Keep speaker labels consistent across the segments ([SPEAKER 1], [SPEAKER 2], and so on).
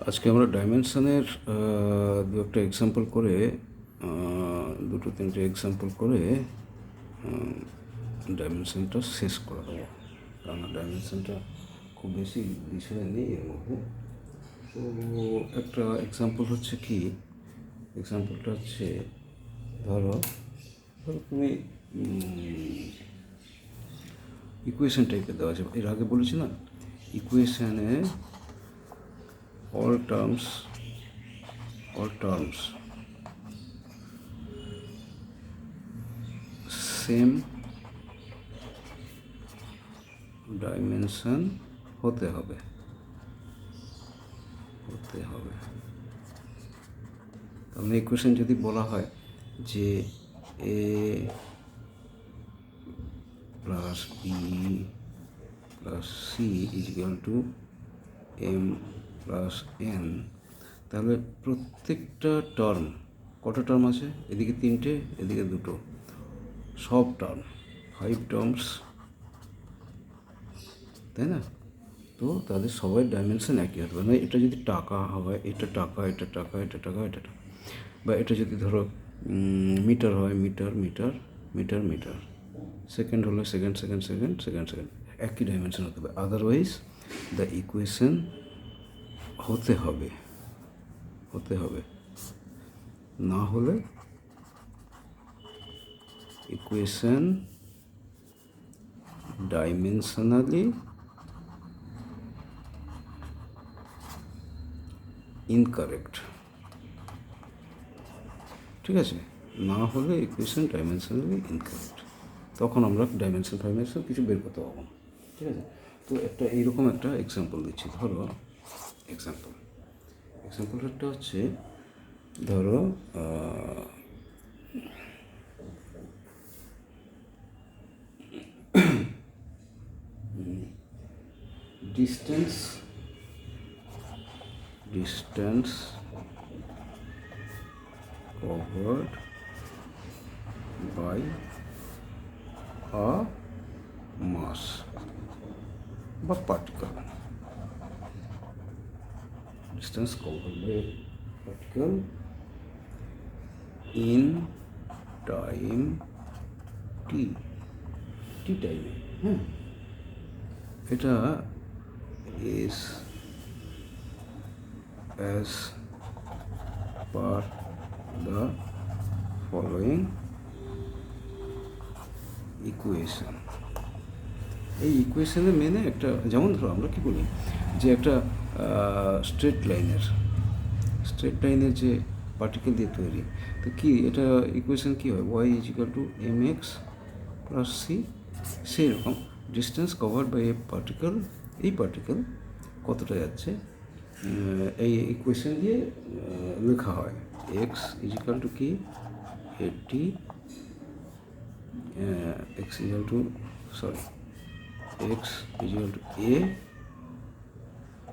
[SPEAKER 1] আজকে আমরা ডাইমেনশনের দু একটা এক্সাম্পল করে দুটো তিনটে এক্সাম্পল করে ডাইমেনশনটা শেষ করে দেবো। কারণ ডাইমেনশনটা খুব বেশি বিষয় নেই এর মধ্যে। তো একটা এক্সাম্পল হচ্ছে কি? এক্সাম্পলটা হচ্ছে, ধরো ধরো তুমি ইকুয়েশন টাইপের দেওয়া আছে। এর আগে বলেছি না ইকুয়েশনে all terms all terms. Same dimension হতে হবে। হতে হবে। তার মানে ইকুয়েশন যদি বলা হয় যে A plus B plus C is equal to M plus N তাহলে প্রত্যেকটা টার্ম কটা টার্ম আছে? এদিকে তিনটে, এদিকে দুটো। সব টার্ম ফাইভ টার্মস তাই না? তো তাদের সবাই ডাইমেনশন একই হতে পারে মানে এটা যদি টাকা হয়, এটা টাকা এটা টাকা এটা টাকা এটা টাকা। বা এটা যদি ধরো মিটার হয় metre metre metre metre second হলে second second second second second একই ডাইমেনশন হতে হবে। আদারওয়াইজ দ্য ইকুয়েশন হতে হবে হতে হবে। না হলে ইকুয়েশন ডাইমেনশনালি ইনকারেক্ট ঠিক আছে? না হলে ইকুয়েশন ডাইমেনশনালি ইনকারেক্ট তখন আমরা ডাইমেনশন ফাইমেনশন কিছু বের করতে পারব ঠিক আছে? তো একটা এইরকম একটা এক্সাম্পল দিচ্ছি। ধরো এক্সাম্পল এক্সাম্পল একটা হচ্ছে ধরো distance distance covered by a mass বা particle distance covered particle in time t t টাইমে হ্যাঁ এটা is as per the following equation এই ইকুয়েশনের মেনে একটা, যেমন ধরো আমরা কি বলি? যে একটা স্ট্রেট লাইনের স্ট্রেট লাইনের যে পার্টিকেল দিয়ে তৈরি, তো কি এটা ইকুয়েশন কী হয়? Y is equal to M X plus C সেই রকম distance covered by a particle এই পার্টিকেল কতটা যাচ্ছে? এই ইকুয়েশন দিয়ে লেখা হয়। এক্স ইজ ইকাল টু কি? Eighty X equal to sorry X is to A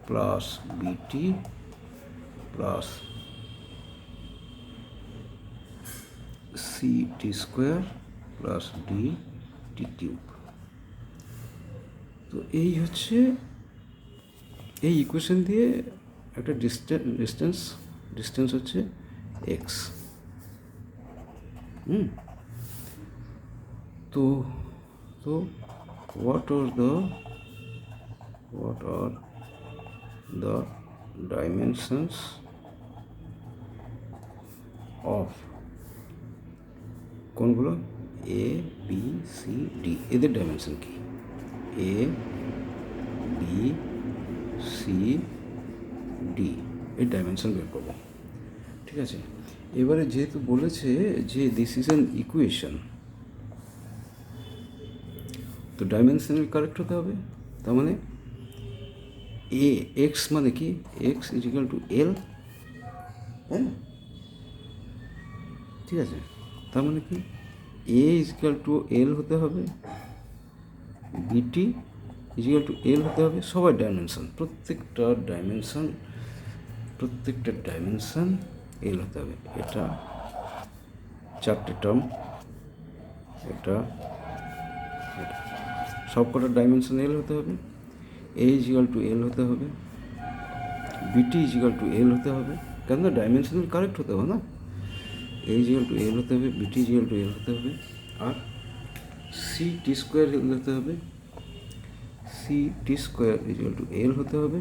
[SPEAKER 1] plus B T plus C T square plus D T cube তো এই হচ্ছে এই ইকুয়েশন দিয়ে একটা ডিস্টেন্স ডিস্টেন্স ডিস্টেন্স হচ্ছে এক্স হুম? তো তো what are the what are the dimensions of কোনগুলো? এ বি সি ডি এদের ডাইমেনশন কি? এ বি সি ডি এর ডাইমেনশন বের করব। ঠিক আছে? এবারে যেহেতু বলেছে যে দিস ইজ অ্যান ইকুয়েশন তো ডাইমেনশনাল কারেক্ট হতে হবে। তার মানে এ এক্স মানে কি? এক্স ইজিক্যাল টু এল না ঠিক আছে। তার মানে কি? এ ইজিক্যাল টু এল হতে হবে বিটি ইজিক্যাল টু এল হতে হবে, সবার ডাইমেনশন প্রত্যেকটা ডাইমেনশন প্রত্যেকটা ডাইমেনশন এল হতে হবে। এটা চারটে টার্ম এটা সব কটা ডাইমেনশন এল হতে হবে এ ইজিক্যাল টু এল হতে হবে বিটি ইজিক্যাল টু এল হতে হবে, কেন ডাইমেনশনাল কারেক্ট হতে হবে না? এ ইজিক্যাল টু এল হতে হবে বিটি ইজিক্যাল টু এল হতে হবে, আর সি টি স্কোয়ার এল হতে হবে C T square is equal to L হতে হবে,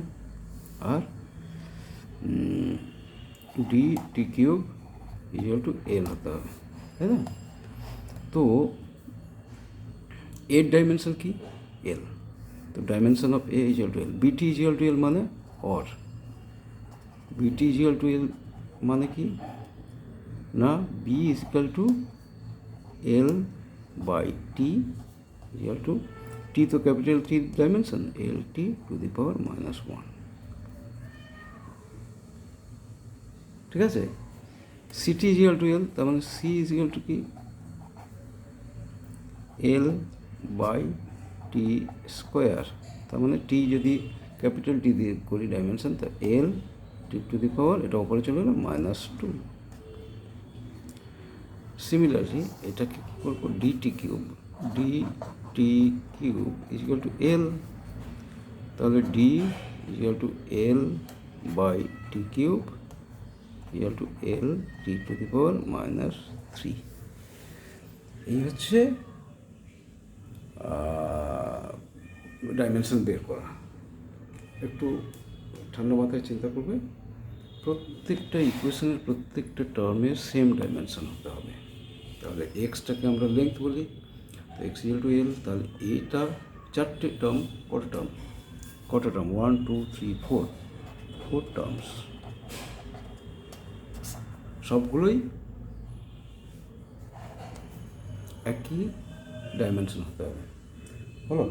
[SPEAKER 1] আর D T cube is equal to L হতে হবে, তাই না? তো এর ডাইমেনশন কি? এল তো dimension of A is equal to L B T is equal to এল মানে অর বিটি ইজিক্যাল টু এল মানে কি? না B is equal to L by T is equal to T তো capital T dimension L T to the power minus one ঠিক আছে? City is equal to এল তার মানে সি ইজিক্যাল টু কি? L by T square. তার মানে টি যদি capital T দিয়ে করি ডাইমেনশন তা এল টি টু দি পাওয়ার এটা ওপরে চলে গেলো মাইনাস টু সিমিলারলি এটাকে কী করব? D T cube D T cube is equal to L তাহলে D is equal to L by T cube is equal to L T to the power minus three এই হচ্ছে dimension বের করা। একটু ঠান্ডা মাথায় চিন্তা করবে, প্রত্যেকটা ইকুয়েশনের প্রত্যেকটা টার্মের সেম ডাইমেনশন হতে হবে। তাহলে এক্সটাকে আমরা লেন্থ বলি, তো এক্স ইল টু এল তাহলে এটা চারটে টার্ম কটা টার্ম কটা term one two three four four terms সবগুলোই একই ডাইমেনশন হতে হবে হলো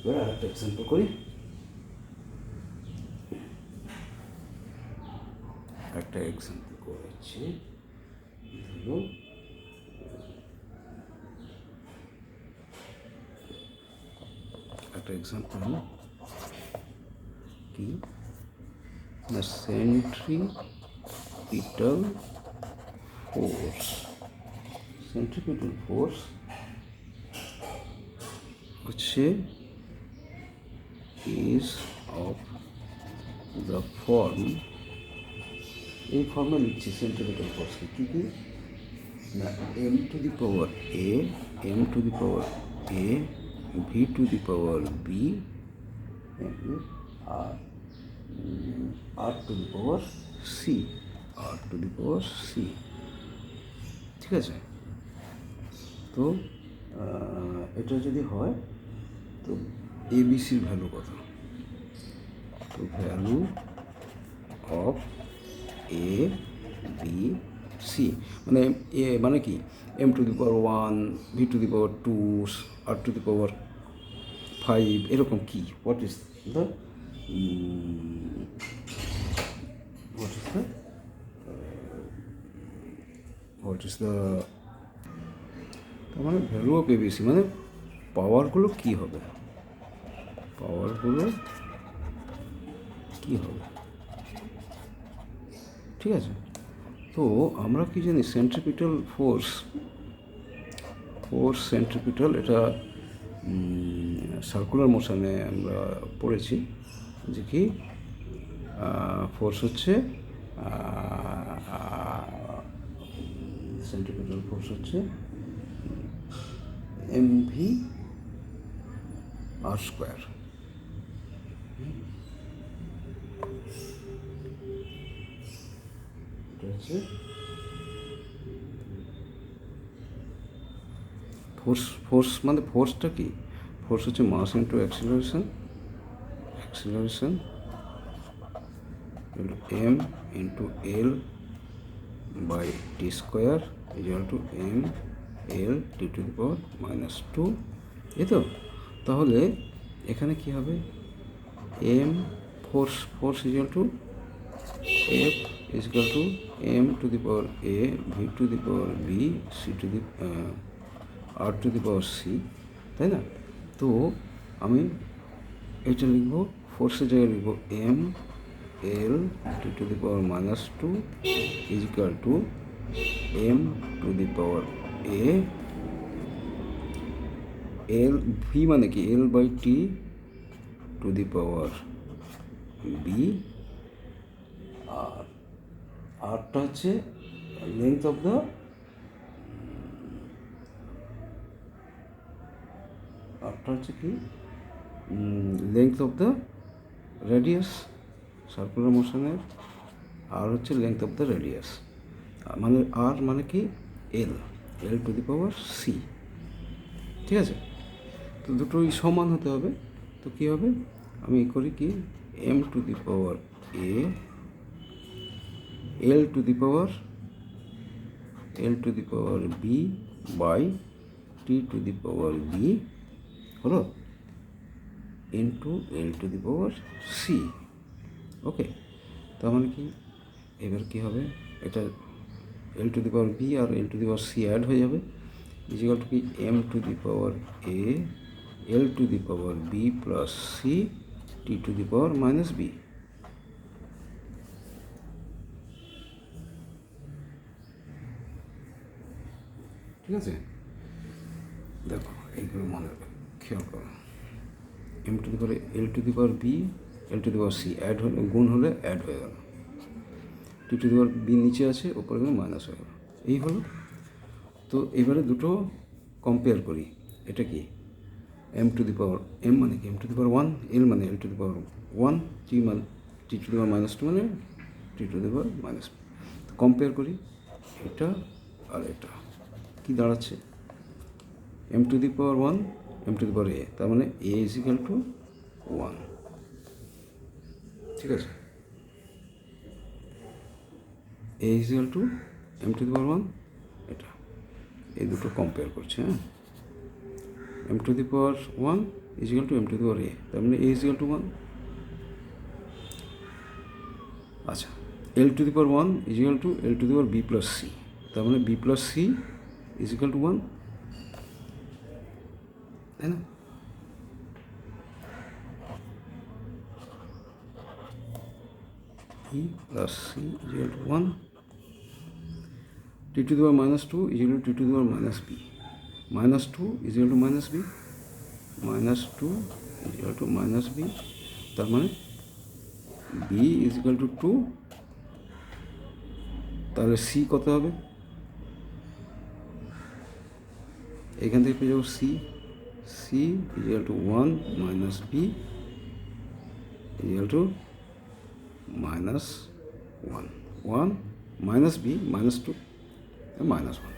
[SPEAKER 1] এবার আরেকটা এক্সাম্পল করি একটা এক্সাম্পল করেছি ধরো একটা এক্সাম্পল কি না সেন্ট্রিপিটাল ফোর্স সেন্ট্রিপিটাল ফোর্স হচ্ছে is অফ দ্য ফর্ম এই ফর্মে লিখছি সেন্টিমিটার ফোর্সকে কী কী? না M to the power A M to the power A V to the power B R R to the power C R to the power C ঠিক আছে? তো এটা যদি হয় তো এবিসির ভ্যালু কত? তো value of A B C মানে এ মানে কি? M to the power one V to the power two R to the power five এরকম কি? What is the what is the what is the তার মানে value of ABC মানে পাওয়ারগুলো কী হবে? পাওয়ারগুলো কী হবে? ঠিক আছে। তো আমরা কি জানি সেন্ট্রিপিটাল ফোর্স ফোর্স সেন্ট্রিপিটাল এটা সার্কুলার মোশনে আমরা পড়েছি যে কি ফোর্স হচ্ছে সেন্ট্রিপিটাল ফোর্স হচ্ছে M V R square force force মানে ফোর্সটা কি? ফোর্স হচ্ছে mass into acceleration acceleration M into L by T square equal to M L T to the power minus two এই তো? তাহলে এখানে কি হবে? M force force equal to F to m to the power a v to the power b c to the uh, r to the power c তাই না? তো আমি এটা লিখব ফোর্সের জায়গায় লিখব M L T to the power minus two is equal to M to the power A L V মানে কি? L by T to the power B R আরটা হচ্ছে লেন্থ অফ দ্য আরটা হচ্ছে কি? Length of the radius circular মোশনের R হচ্ছে length of the radius মানে আর মানে কি? এল এল টু দি পাওয়ার সি ঠিক আছে? তো দুটোই সমান হতে হবে। তো কী হবে? আমি করি কি? M to the power A L to the power L to the power B by T to the power B হলো? Into L to the power C okay তার মানে কি? এবার কী হবে? এটা L to the power B R L to the power C add হয়ে যাবে। ইজিকাল টু কি? M to the power A L to the power B plus C T to the power minus B ঠিক আছে? দেখো, এইগুলো মনে খেয়াল করো। M to the power L to the power B L to the power C add হলে, গুণ হলে অ্যাড হয়ে গেল। টি টু দি পাওয়ার বি নিচে আছে, ওপরে গেলে মাইনাস হয়ে গেল। এই হলো। তো এবারে দুটো কম্পেয়ার করি। এটা কি? M to the power M মানে কি? M to the power one L মানে L to the power one T মানে T to the power minus two মানে T to the power minus compare করি, এটা আর এটা। কি দাঁড়াচ্ছে? M to the power one M to the power A তার মানে A is equal to one ঠিক আছে? A is equal to M to the power one এটা। এই দুটো কম্পেয়ার করছে হ্যাঁ? M to the power one is equal to M to the power A তার মানে A is equal to one আচ্ছা L to the power one is equal to L to the power B plus C তার মানে B plus C is equal to one তাই না? e plus c is equal to 1 t to the power minus 2 is equal to t to the power minus b. minus 2 is equal to minus b minus 2 is equal to minus b তার মানে b is equal to 2 তাহলে c কত হবে এখান থেকে পেয়ে যাব is equal to 1 minus b is equal to minus one one minus B minus two minus one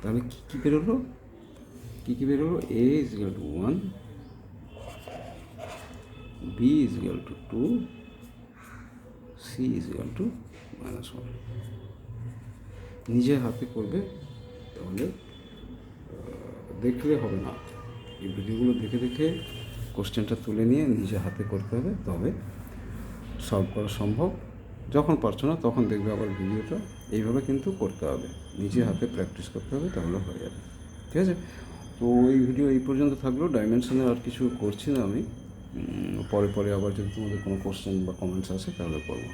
[SPEAKER 1] তাহলে কী কী বেরোলো কী কী বের বেরোলো A is equal to one B is equal to two C is equal to minus one নিজের হাতে করবে, তাহলে দেখলে হবে না। এই ভিডিওগুলো দেখে দেখে কোশ্চেনটা তুলে নিয়ে নিজে হাতে করতে হবে, তবে সলভ করা সম্ভব। যখন পারছ না, তখন দেখবে আবার ভিডিওটা। এইভাবে কিন্তু করতে হবে। নিজে হাতে প্র্যাকটিস করতে হবে, তাহলে হয়ে যাবে। ঠিক আছে? তো এই ভিডিও এই পর্যন্ত থাকল। ডাইমেনশনে আর কিছু করছি না আমি। পরে পরে আবার যদি তোমাদের কোনো কোশ্চেন বা কমেন্টস আসে, তাহলে করব।